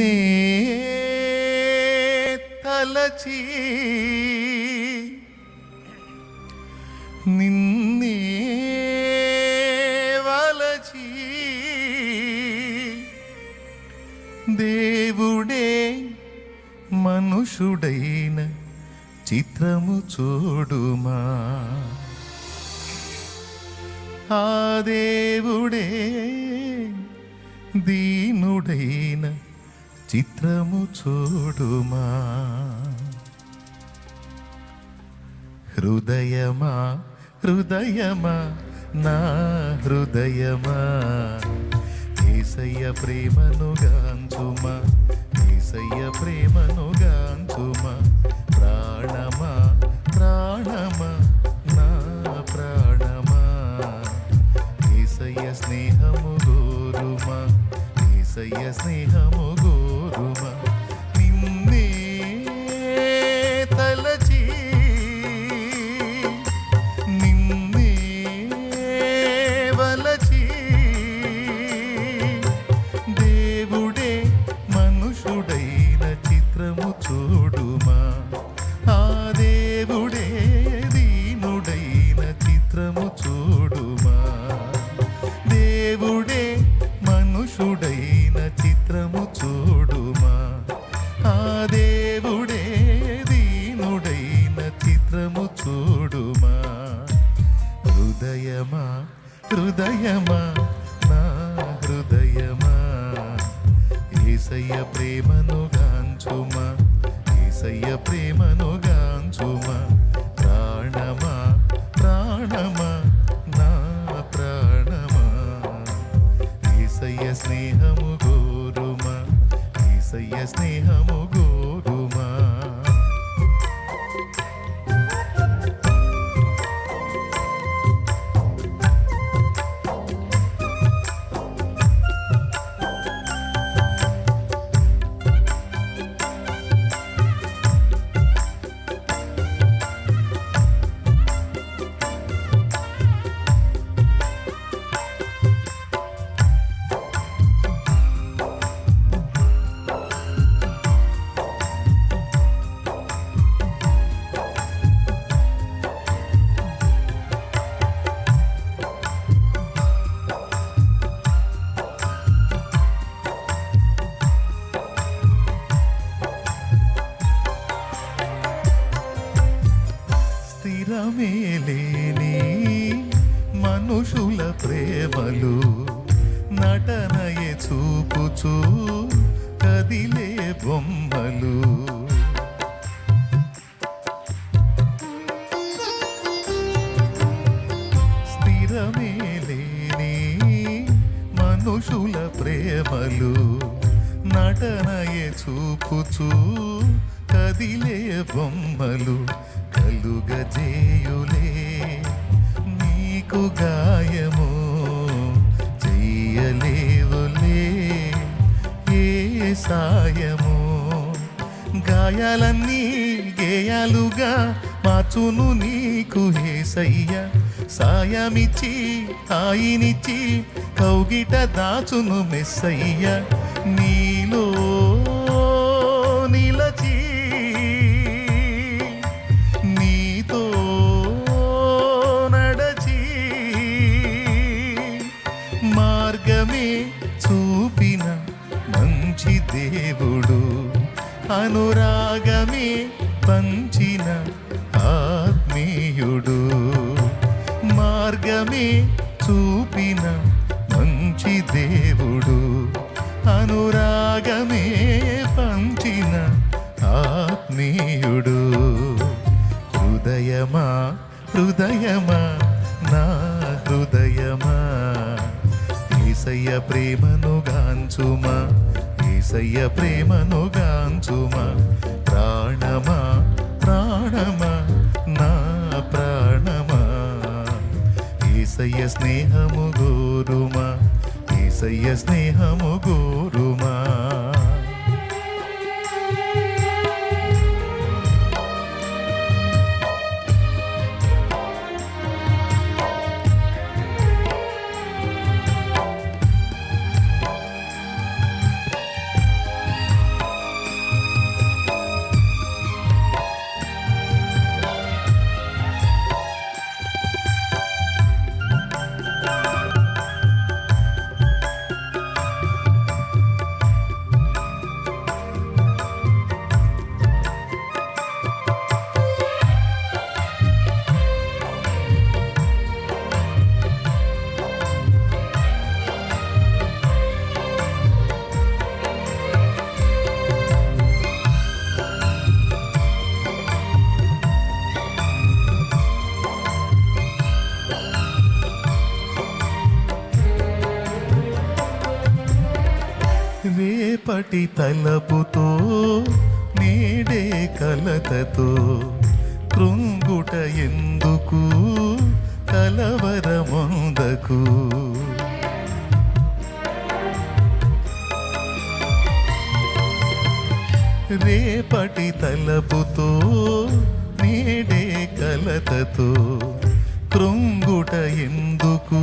నిన్నే తలచి నిన్నే వలచి దేవుడే మనుషుడైన చిత్రము చూడుమా. ఆ దేవుడే దీనుడైన చిత్రము చూడుమా. హృదయమా హృదయమా నా హృదయమా. ఏసయ్య ప్రేమను గాంచుమా ఏసయ్య ప్రేమను గాంచుమా. ప్రాణమా ప్రాణమా నా ప్రాణమా. ఏసయ్య స్నేహము గోరుమా ఏసయ్య స్నేహము గాంచుమా లేని మనుషుల ప్రేమలు నటనయే చూపుచూ కదిలే బొమ్మలు. స్థిరమే లేని మనుషుల ప్రేమలు నటనయే చూపుచూ కదిలే బొమ్మలు. కలుగజే నీకు గాయము చెయ్యలేవులే ఏ సాయము? గాయాలన్నీ గేయాలుగా మార్చును నీకు హేసయ్య సాయమిచ్చి హాయినిచ్చి కౌగిట దాచును మెస్సయ్య. నీ దేవుడు అనురాగమే పంచిన ఆత్మీయుడు. మార్గమే చూపిన మంచి దేవుడు. అనురాగమే పంచిన ఆత్మీయుడు. హృదయమా హృదయమా నా హృదయమా? ఏసయ్య ప్రేమను గాంచుమా? ఏసయ్య ప్రేమను గాంచుమా ప్రాణమా ప్రాణమా నా ప్రాణమా. ఏసయ్య స్నేహము గోరుమా ఏసయ్య స్నేహము గోరుమా. రేపటి తలపుతో నేడే కలతతో కృంగుట ఎందుకు కలవరమొందకు రేపటి తలపుతో నేడే కలతతో కృంగుట ఎందుకు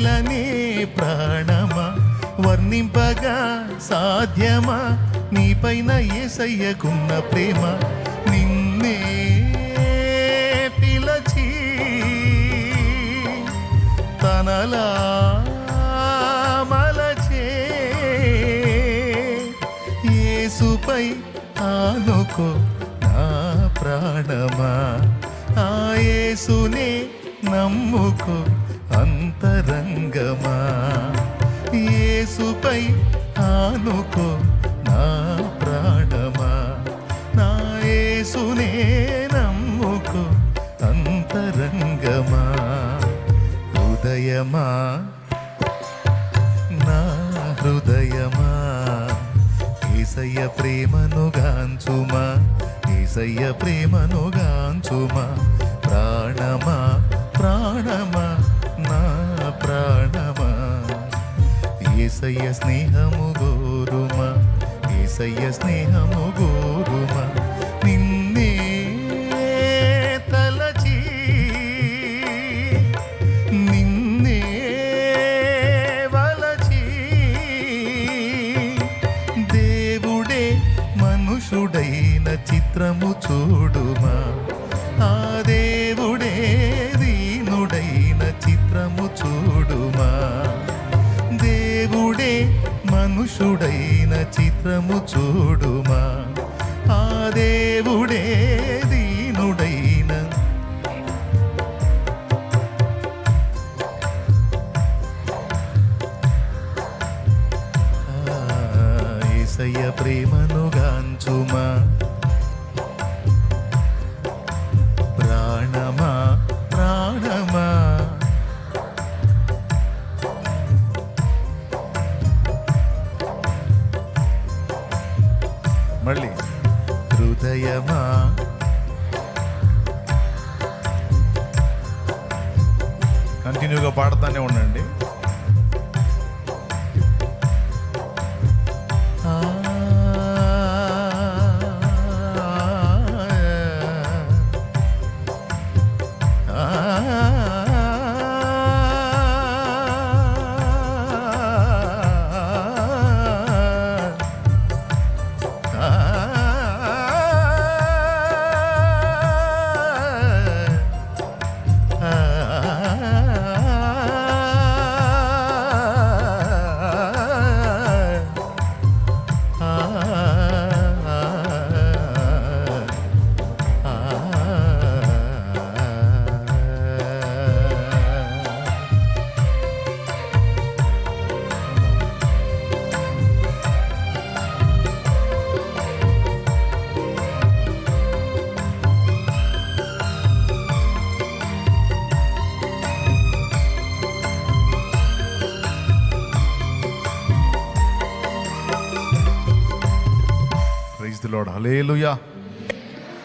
భయమేలనే ప్రాణమా? వర్ణింపగా సాధ్యమా? నీపైన ఏసయ్యకున్న ప్రేమ నిన్నే పిలచి తనలా మలచే ఆనుకో నా ప్రాణమా? ఆ యేసునే నమ్ముకో రంగమా? యేసుపై ఆనుకో నా ప్రాణమా? నా యేసునే నమ్ముకో అంతరంగమా? హృదయమా? నా హృదయమా? ఏసయ్య ప్రేమను గాంచుమా? ఏసయ్య ప్రేమను గాంచుమా? ప్రాణమా? ఏసయ్య స్నేహము గోరుమ. ఏసయ్య స్నేహము గోరుమా. మనుషుడైన చిత్రము చూడుమా. ఆ దేవుడే దీనుడైన. ఏసయ్య యేసయ్య కంటిన్యూగా పాడుతూనే ఉండండి. Aleluia.